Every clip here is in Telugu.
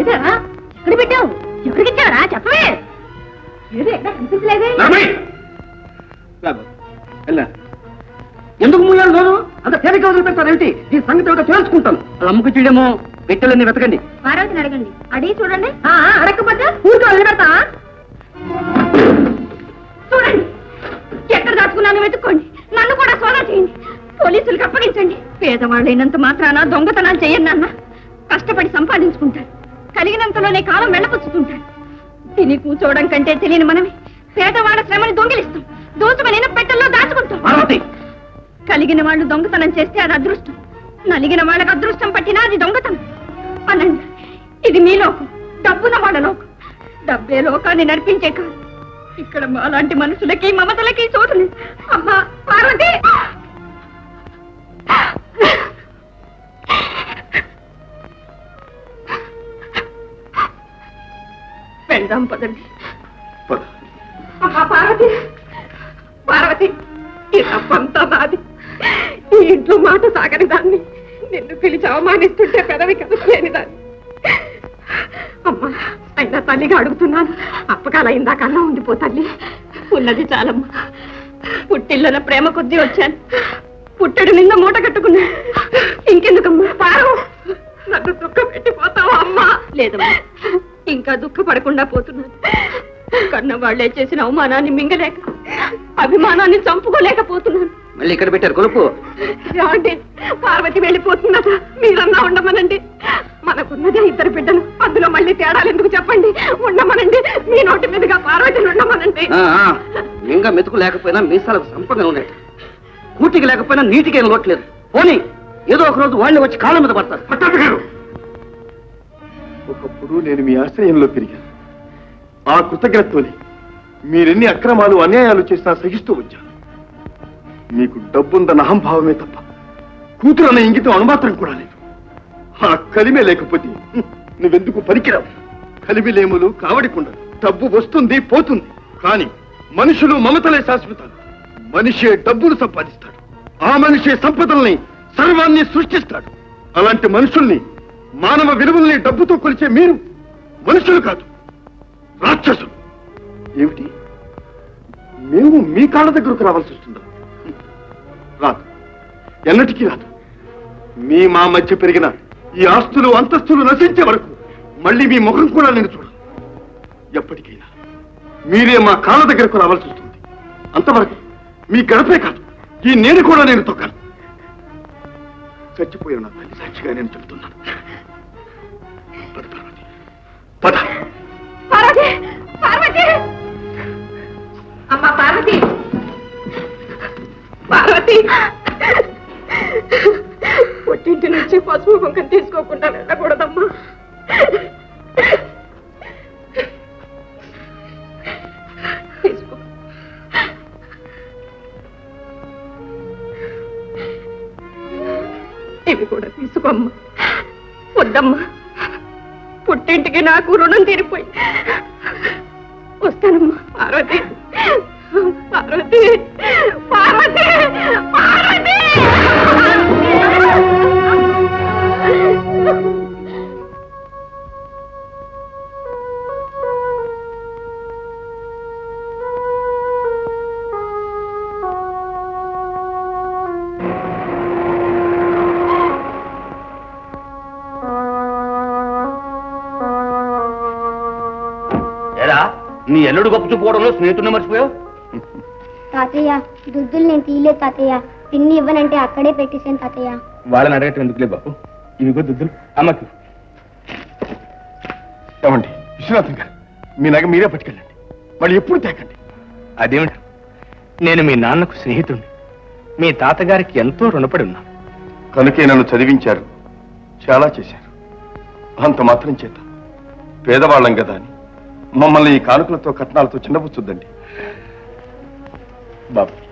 ఎక్కడ పెట్టావు ఎవరికి ఇచ్చావరా చెప్పవే. ఏదో ఎక్కడ కనిపించలేదే. నడమై! బాబు, వెళ్ళా. ఎందుకు ముయ్యాలి నోరు? అంత తేలిక వదిలిపెడతారేంటి ఈ సంగతి ఏమిటో తెలుసుకుంటాను అది అమ్ముకు చేయడమో పెట్టెలన్నీ వెతకండి. పార్వతిని అడగండి. అడిగి చూడండి. ఆ, అడగకపోతే ఊరికే వదిలిపెడతా. చూడండి. ఎక్కడ దాచుకున్నాను వెతుక్కోండి. నన్ను కూడా సోదా చేయండి. పోలీసులకు అప్పగించండి. పేదవాళ్ళైనంత మాత్రాన దొంగతనాలు చెయ్యండి నాన్న. కష్టపడి సంపాదించుకుంటారు కలిగినంతలోనే కాలం వెళ్ళపుచ్చుతుంటారు తిని కూర్చోవడం కంటే తెలియని మనమే పేదవాళ్ళ శ్రమని దొంగిలిస్తాం. దోచుకొని పెట్టెల్లో దాచుకుంటాం. కలిగిన వాళ్ళు దొంగతనం చేస్తే అది అదృష్టం. నలిగిన వాళ్ళకి అదృష్టం పట్టినా అది దొంగతనం. అనండి ఇది మీ లోకం. డబ్బున వాళ్ళ లోకం. డబ్బే లోకాన్ని నడిపించే కాదు. ఇక్కడ మాలాంటి మనుషులకి మమతలకి చోటులేదు అమ్మా పార్వతి! వెళ్దాం పదండి. పార్వతి పార్వతి ఈ తప్పంతా నాది. ఈ ఇంట్లో మాట సాగని దాన్ని నిన్ను పిలిచి అవమానిస్తుంటే పెదవి కదలేని దాన్ని. అమ్మా అయినా తల్లిగా అడుగుతున్నాను. అప్పకాల ఇందాకన్నా ఉండిపో తల్లి. ఉన్నది చాలమ్మా. పుట్టిల్లున ప్రేమ కొద్దీ వచ్చాను. పుట్టడు నింద మూట కట్టుకున్నా. ఇంకెందుకమ్మా పారు నన్ను దుఃఖ పెట్టిపోతావా అమ్మా? లేదమ్మా. ఇంకా దుఃఖపడకుండా పోతున్నాను కన్న వాళ్ళే చేసిన అవమానాన్ని మింగలేక అభిమానాన్ని చంపుకోలేకపోతున్నాను మళ్ళీ ఇక్కడ పెట్టారు కొలుపు. ఏమండి పార్వతి వెళ్ళిపోతున్నదా? మీరన్నా ఉండమనండి. మనకున్నదే ఇద్దరు బిడ్డలు. అందులో మళ్ళీ తేడాలు ఎందుకు చెప్పండి? ఉండమనండి. మీ నోటి మీదుగా పార్వతిని ఉండమనండి. మింగ మెతుకు లేకపోయినా మీసాలకు సంపంగా ఉన్నాయి. కూటికి లేకపోయినా నీటికి ఏం లోట్లేదు పోనీ ఏదో ఒక రోజు వాళ్ళని వచ్చి కాళ్ళ మీద పడతారు. పట్టాభి గారు ఒకప్పుడు నేను మీ ఆశ్రయంలో పెరిగాను. ఆ కృతజ్ఞతతోనే మీరెన్ని అక్రమాలు అన్యాయాలు చేసినా సహిస్తూ వచ్చాను. మీకు డబ్బుందన్న అహంభావమే తప్ప కూతురు అన్న ఇంగితం అనుమాత్రం కూడా లేదు. ఆ కలిమే లేకపోతే నువ్వెందుకు పనికిరావు? కలిమిలేములు కావడికుండదు డబ్బు వస్తుంది పోతుంది. కానీ మనుషులు మమతలే శాశ్వతాలు. మనిషే డబ్బును సంపాదిస్తాడు. ఆ మనిషే సంపదల్ని సర్వాన్ని సృష్టిస్తాడు. అలాంటి మనుషుల్ని మానవ విలువల్ని డబ్బుతో కొలిచే మీరు మనుషులు కాదు రాక్షసులు. ఏమిటి? మేము మీ కాళ్ళ దగ్గరకు రావాల్సి వస్తుందా? రాదు. ఎన్నటికీ రాదు. మీ మా మధ్య పెరిగిన ఈ ఆస్తులు అంతస్తులు నశించే వరకు మళ్ళీ మీ ముఖం కూడా నేను చూడను. ఎప్పటికైనా మీరే మా కాళ్ళ దగ్గరకు రావాల్సి వస్తుంది. అంతవరకు మీ గడపే కాదు ఈ నేను కూడా నేను తొక్కను. చచ్చిపోయిన తల్లి సాక్షిగా నేను చెబుతున్నాను. నుంచి పసుపు కుంకం తీసుకోకుండా వెళ్ళకూడదమ్మా. ఇవి కూడా తీసుకోమ్మా. వద్దమ్మా. పుట్టింటికి నాకు రుణం తీరిపోయి ఎరా నీ ఎల్లుడు గొప్ప చూపుకోవడంలో స్నేహితుడిని మర్చిపోయావు? తాతయ్య దుద్దులు నేను తీయలేదు తాతయ్య. పిన్ని ఇవ్వనంటే అక్కడే పెట్టేశాను తాతయ్య. వాళ్ళని అడగటం ఎందుకులే బాబు ఇవిగో దుద్దులు అమ్మకి. ఏమండి విశ్వనాథం గారు మీ నగ మీరే పట్టుకెళ్ళండి. మళ్ళీ ఎప్పుడు తేకండి? అదేమిటి నేను మీ నాన్నకు స్నేహితుడిని మీ తాతగారికి ఎంతో రుణపడి ఉన్నాను కనుకే నన్ను చదివించారు. చాలా చేశారు. అంత మాత్రం చేత. పేదవాళ్ళం కదా అని. మమ్మల్ని ఈ కానుకలతో కట్నాలతో చిన్నపుచ్చుద్దండి బాబు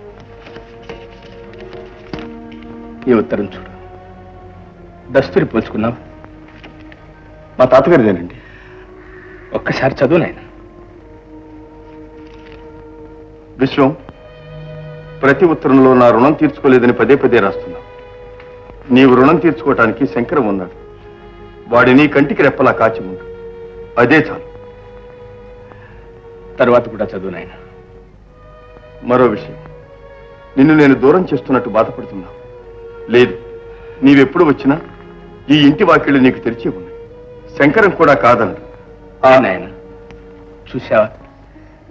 ఈ ఉత్తరం చూడు. దస్తూరి పోల్చుకున్నావు మా తాతగారిదేనండి. ఒక్కసారి చదువు నాయన. విశ్వం ప్రతి ఉత్తరంలో నా రుణం తీర్చుకోలేదని పదే పదే రాస్తున్నా. నీవు రుణం తీర్చుకోవటానికి శంకరం ఉన్నాడు వాడి నీ కంటికి రెప్పలా కాచి ఉండు అదే చాలు. తరువాత కూడా చదువు నాయన. మరో విషయం. నిన్ను నేను దూరం చేస్తున్నట్టు బాధపడుతున్నా. లేదు నీవెప్పుడు వచ్చినా ఈ ఇంటి వాకిళ్ళు నీకు తెరిచి ఉన్నాయి. శంకరం కూడా కాదన్నాడు ఆ నాయన చూసావా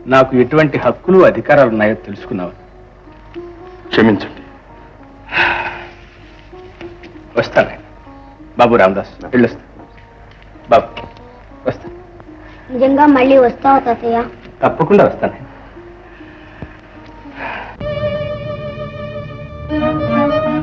నాకు ఎటువంటి హక్కులు అధికారాలు ఉన్నాయో తెలుసుకున్నావా? క్షమించండి. వస్తా నాయన బాబు రామదాస్ వెళ్ళొస్తా. బాబు వస్తా. నిజంగా మళ్ళీ వస్తావా తాతయ్య? తప్పకుండా వస్తాను.